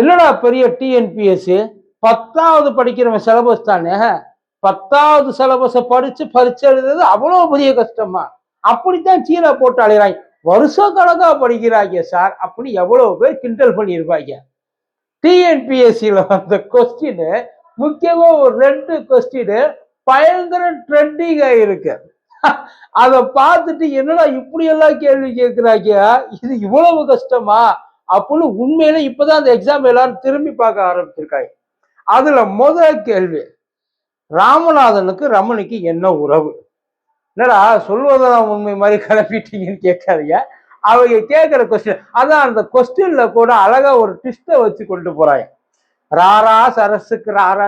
என்னடா பெரிய டிஎன்பிஎஸ்சி பத்தாவது படிக்கிறவன் சிலபஸ் தானே? பத்தாவது சிலபஸை படிச்சு பரிச்சு எழுதுறது அவ்வளோ பெரிய கஷ்டமா? அப்படித்தான் சீனை போட்டு அலைகிறாங்க வருஷ கணக்காக படிக்கிறாங்க சார் அப்படி எவ்வளோ பேர் கிண்டல் பண்ணியிருப்பாங்க. டிஎன்பிஎஸ்சியில் வந்த கொஸ்டின் முக்கியமாக ஒரு ரெண்டு கொஸ்டின் பயங்கர ட்ரெண்டிங்காக இருக்கு. அதை பார்த்துட்டு என்னடா இப்படியெல்லாம் கேள்வி கேட்குறாங்க? இது இவ்வளவு கஷ்டமா? அப்படின்னு உண்மையில இப்பதான் அந்த எக்ஸாம் எல்லாரும் திரும்பி பார்க்க ஆரம்பிச்சிருக்காங்க. அதுல முதல் கேள்வி ராமநாதனுக்கு ரமணிக்கு என்ன உறவு? என்னடா சொல்வதெல்லாம் உண்மை மாதிரி கிளப்பிட்டீங்கன்னு கேட்காதீங்க. அவங்க கேட்குற கொஸ்டின் அதான் அந்த கொஸ்டின்ல கூட அழகா ஒரு ட்விஸ்ட்டை வச்சு கொண்டு போறாங்க. ராரா சரஸுக்கு ராரா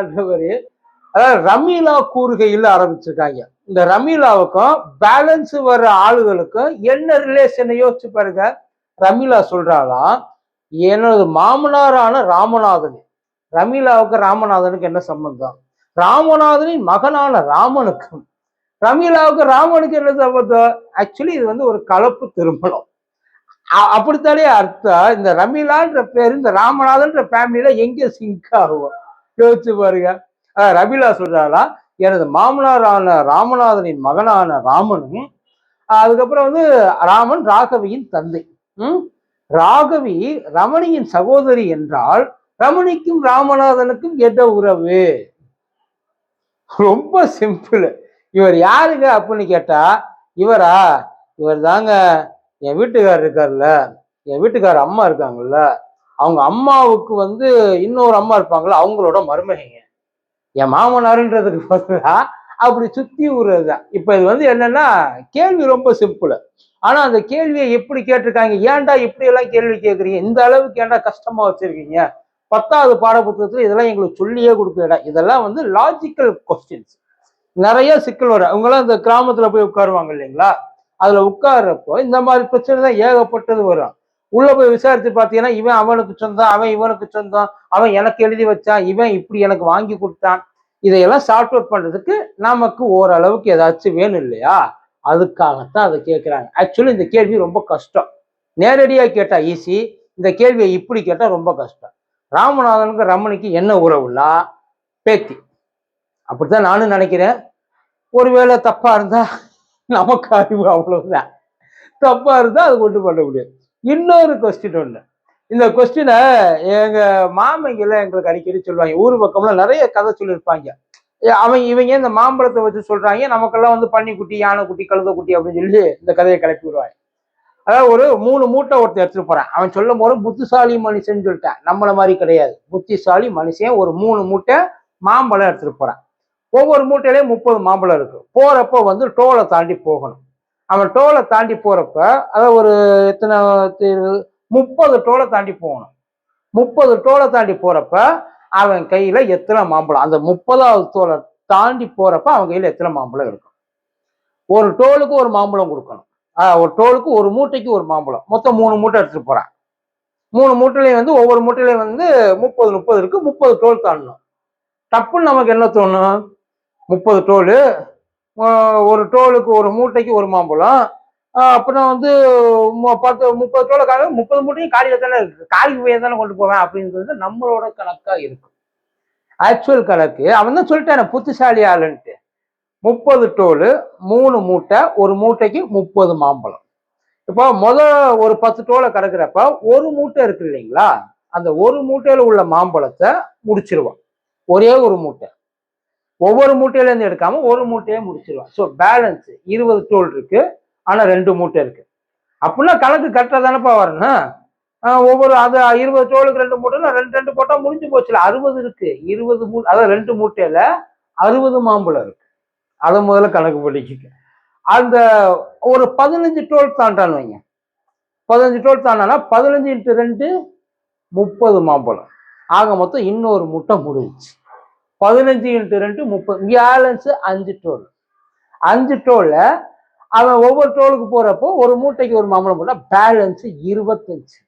அதாவது ரமீலா கூறுகையில் ஆரம்பிச்சிருக்காங்க. இந்த ரமீலாவுக்கும் பேலன்ஸ் வர்ற ஆளுகளுக்கும் என்ன ரிலேஷனை யோசிச்சு பாருங்க. ரமீலா சொல்றாளாம் எனது மாமனாரான ராமநாதன். ரமீலாவுக்கு ராமநாதனுக்கு என்ன சம்பந்தம்? ராமநாதனின் மகனான ராமனுக்கும். ரமீலாவுக்கு ராமனுக்கு என்ன சம்பந்தம்? ஆக்சுவலி இது வந்து ஒரு கலப்பு திருமணம். அ- அர்த்தம்? இந்த ரமீலான்ற பேர் இந்த ராமநாதன்ற ஃபேமிலியில எங்கே சிங்க் ஆகும்? யோசிச்சு பாருங்க. ரமீலா சொல்றாளா எனது மாமனாரான ராமநாதனின் மகனான ராமனும் அதுக்கப்புறம் வந்து ராமன் ராகவியின் தந்தை. உம் ராகவி ரமணியின் சகோதரி என்றால் ரமணிக்கும் ராமநாதனுக்கும் என்ன உறவு? ரொம்ப சிம்பிள் இவர் யாருங்க அப்படின்னு கேட்டா இவரா? இவர் தாங்க என் வீட்டுக்காரர் இருக்கார்ல என் வீட்டுக்கார அம்மா இருக்காங்கல்ல. அவங்க அம்மாவுக்கு வந்து இன்னொரு அம்மா இருப்பாங்கல்ல அவங்களோட மருமகைங்க. என் மாமனாருன்றதுக்கு பதிலாக அப்படி சுத்தி விடுறதுதான் இப்ப இது வந்து என்னன்னா கேள்வி ரொம்ப சிம்பிள் ஆனா அந்த கேள்வியை எப்படி கேட்டிருக்காங்க? ஏன்டா இப்படி எல்லாம் கேள்வி கேட்குறீங்க? இந்த அளவுக்கு ஏன்டா கஷ்டமா வச்சிருக்கீங்க? பத்தாவது பாடப்புத்தகத்துல இதெல்லாம் எங்களுக்கு சொல்லியே கொடுக்கலடா. இதெல்லாம் வந்து லாஜிக்கல் கொஸ்டின்ஸ் நிறைய சிக்கல் வரும். அவங்களாம் இந்த கிராமத்துல போய் உட்காருவாங்க இல்லைங்களா? அதுல உட்கார்றப்போ இந்த மாதிரி பிரச்சனை தான் ஏகப்பட்டது வரும். உள்ள போய் விசாரிச்சு பார்த்தீங்கன்னா இவன் அவனுக்கு சொந்தம் அவன் இவனுக்கு சொந்தம் அவன் எனக்கு எழுதி வச்சான் இவன் இப்படி எனக்கு வாங்கி கொடுத்தான். இதையெல்லாம் சார்ட் அவுட் பண்றதுக்கு நமக்கு ஓரளவுக்கு ஏதாச்சும் வேணும் இல்லையா? அதுக்காகத்தான் அதை கேட்குறாங்க ஆக்சுவலி இந்த கேள்வி ரொம்ப கஷ்டம். நேரடியாக கேட்டால் ஈஸி இந்த கேள்வியை இப்படி கேட்டால் ரொம்ப கஷ்டம். ராமநாதனுக்கு ரமணிக்கு என்ன உறவுலா பேத்தி. அப்படித்தான் நானும் நினைக்கிறேன். ஒருவேளை தப்பாக இருந்தால் நமக்கு அறிவு அவ்வளவுதான். தப்பாக இருந்தால் அது கொண்டு பண்ண முடியாது. இன்னொரு கொஸ்டின் ஒண்ணு. இந்த கொஸ்டினை எங்கள் மாமைங்கெல்லாம் எங்களுக்கு அடிக்கடி சொல்லுவாங்க. ஊர் பக்கம்லாம் நிறைய கதை சொல்லியிருப்பாங்க. அவன் அவங்க இவங்க இந்த மாம்பழத்தை வச்சு சொல்றாங்க நமக்கெல்லாம் வந்து பன்னிக்குட்டி யானைக்குட்டி கழுதைக்குட்டி அப்படின்னு சொல்லி இந்த கதையை கிளப்பி விடுவாங்க. அதாவது ஒரு மூணு மூட்டை ஒருத்தன் எடுத்துட்டு போறான். அவன் சொல்லும் போது புத்திசாலி மனுஷன் சொல்லிட்டான். நம்மள மாதிரி கிடையாது. புத்திசாலி மனுஷன் ஒரு மூணு மூட்டை மாம்பழம் எடுத்துட்டு போறான். ஒவ்வொரு மூட்டையிலையும் முப்பது மாம்பழம் இருக்கு. போறப்ப வந்து டோலை தாண்டி போகணும். அவன் டோலை தாண்டி போறப்ப அதாவது ஒரு எத்தனை முப்பது டோலை தாண்டி போகணும். முப்பது டோலை தாண்டி போறப்ப அவன் கையில எத்தனை மாம்பழம்? அந்த முப்பதாவது தோலை தாண்டி போறப்ப அவன் கையில எத்தனை மாம்பழம் இருக்கும்? ஒரு டோலுக்கு ஒரு மாம்பழம் கொடுக்கணும். ஒரு டோலுக்கு ஒரு மூட்டைக்கு ஒரு மாம்பழம். மொத்தம் மூணு மூட்டை எடுத்துட்டு போறான். மூணு மூட்டையிலையும் வந்து ஒவ்வொரு மூட்டையிலையும் வந்து முப்பது முப்பது இருக்கு. முப்பது டோல் தாண்டணும். டப்புன்னு நமக்கு என்ன தோணும்? முப்பது டோலு ஒரு டோலுக்கு ஒரு மூட்டைக்கு ஒரு மாம்பழம். அப்புறம் வந்து பத்து முப்பது டோலுக்காக முப்பது மூட்டையும் காலியில் தானே இருக்கு. காலிக்கு போய் தானே கொண்டு போவேன் அப்படின்றது நம்மளோட கணக்காக இருக்கும். ஆக்சுவல் கணக்கு. அவன் தான் சொல்லிட்டான் புத்திசாலி ஆளுன்ட்டு முப்பது டோலு மூணு மூட்டை ஒரு மூட்டைக்கு முப்பது மாம்பழம். இப்போ முத ஒரு பத்து டோலை கிடக்கிறப்ப ஒரு மூட்டை இருக்கு இல்லைங்களா? அந்த ஒரு மூட்டையில் உள்ள மாம்பழத்தை முடிச்சிருவான். ஒரே ஒரு மூட்டை. ஒவ்வொரு மூட்டையிலேருந்து எடுக்காமல் எடுக்காம ஒரு மூட்டையே முடிச்சிருவான். ஸோ பேலன்ஸ் இருபது டோல் இருக்குது ஆனால் ரெண்டு மூட்டை இருக்கு. அப்படின்னா கணக்கு கரெக்டாக தானப்பா வரணும்? ஒவ்வொரு அது இருபது டோலுக்கு ரெண்டு மூட்டைன்னா ரெண்டு ரெண்டு போட்டால் முடிஞ்சு போச்சுல. அறுபது இருக்கு. இருபது மூ அதாவது ரெண்டு மூட்டையில அறுபது மாம்பழம் இருக்கு. அதை முதல்ல கணக்கு பண்ணிக்க அந்த ஒரு பதினஞ்சு டோல் தாண்டான்னு வைங்க. பதினஞ்சு டோல் தாண்டானா பதினஞ்சு இன்ட்டு ரெண்டு முப்பது மாம்பழம். ஆக மொத்தம் இன்னொரு முட்டை முடிஞ்சுச்சு. பதினஞ்சு இன்ட்டு ரெண்டு முப்பது பேலன்ஸு அஞ்சு டோல் அஞ்சு டோலில் அவன் ஒவ்வொரு டோலுக்கு போறப்போ ஒரு மூட்டைக்கு ஒரு மாம்பழம் போட்டா பேலன்ஸ் இருபத்தஞ்சு.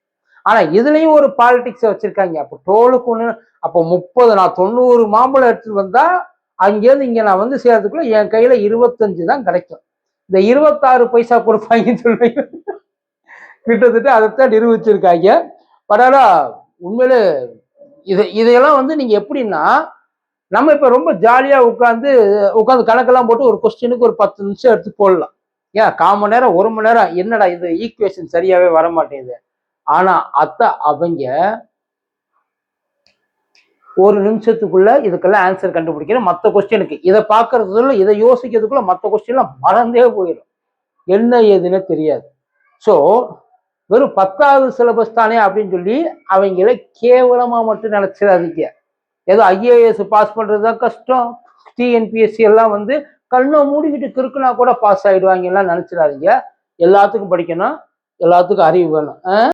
ஆனா இதுலயும் ஒரு பாலிடிக்ஸ் வச்சிருக்காங்க. அப்போ டோலுக்கு ஒண்ணு அப்போ முப்பது நான் தொண்ணூறு மாம்பழம் எடுத்துட்டு வந்தா அங்கேருந்து இங்க நான் வந்து சேர்றதுக்குள்ள என் கையில இருபத்தஞ்சு தான் கிடைக்கும். இந்த இருபத்தாறு பைசா கொடுப்பாங்கன்னு சொல்லுவீங்க கிட்டத்தட்ட அதைத்தான் நிரூபிச்சிருக்காங்க. பட் ஆனா உண்மையிலே இது இதையெல்லாம் வந்து நீங்க எப்படின்னா நம்ம இப்ப ரொம்ப ஜாலியா உட்காந்து உட்காந்து கணக்கெல்லாம் போட்டு ஒரு கொஸ்டினுக்கு ஒரு பத்து நிமிஷம் எடுத்து போடலாம். ஏன் கால் மணி நேரம் ஒரு மணி நேரம் என்னடா இது ஈக்குவேஷன் சரியாவே வர மாட்டேங்குது ஆனா அத்தை அவங்க ஒரு நிமிஷத்துக்குள்ள இதுக்கெல்லாம் ஆன்சர் கண்டுபிடிக்கணும். மற்ற கொஸ்டினுக்கு இதை பார்க்கறதுக்குள்ள இதை யோசிக்கிறதுக்குள்ள மற்ற கொஸ்டின்லாம் மறந்தே போயிடும். என்ன ஏதுன்னு தெரியாது. ஸோ வெறும் பத்தாவது சிலபஸ் தானே அப்படின்னு சொல்லி அவங்கள கேவலமாக மட்டும் நினச்சிடாதீங்க. ஏதோ ஐஏஎஸ் பாஸ் பண்ணுறது தான் கஷ்டம். டிஎன்பிஎஸ்சி எல்லாம் வந்து கண்ணை மூடிக்கிட்டு கிறுக்குனா கூட பாஸ் ஆகிடுவாங்க எல்லாம் நினச்சிடாதீங்க. எல்லாத்துக்கும் படிக்கணும். எல்லாத்துக்கும் அறிவு வேணும். ஆ?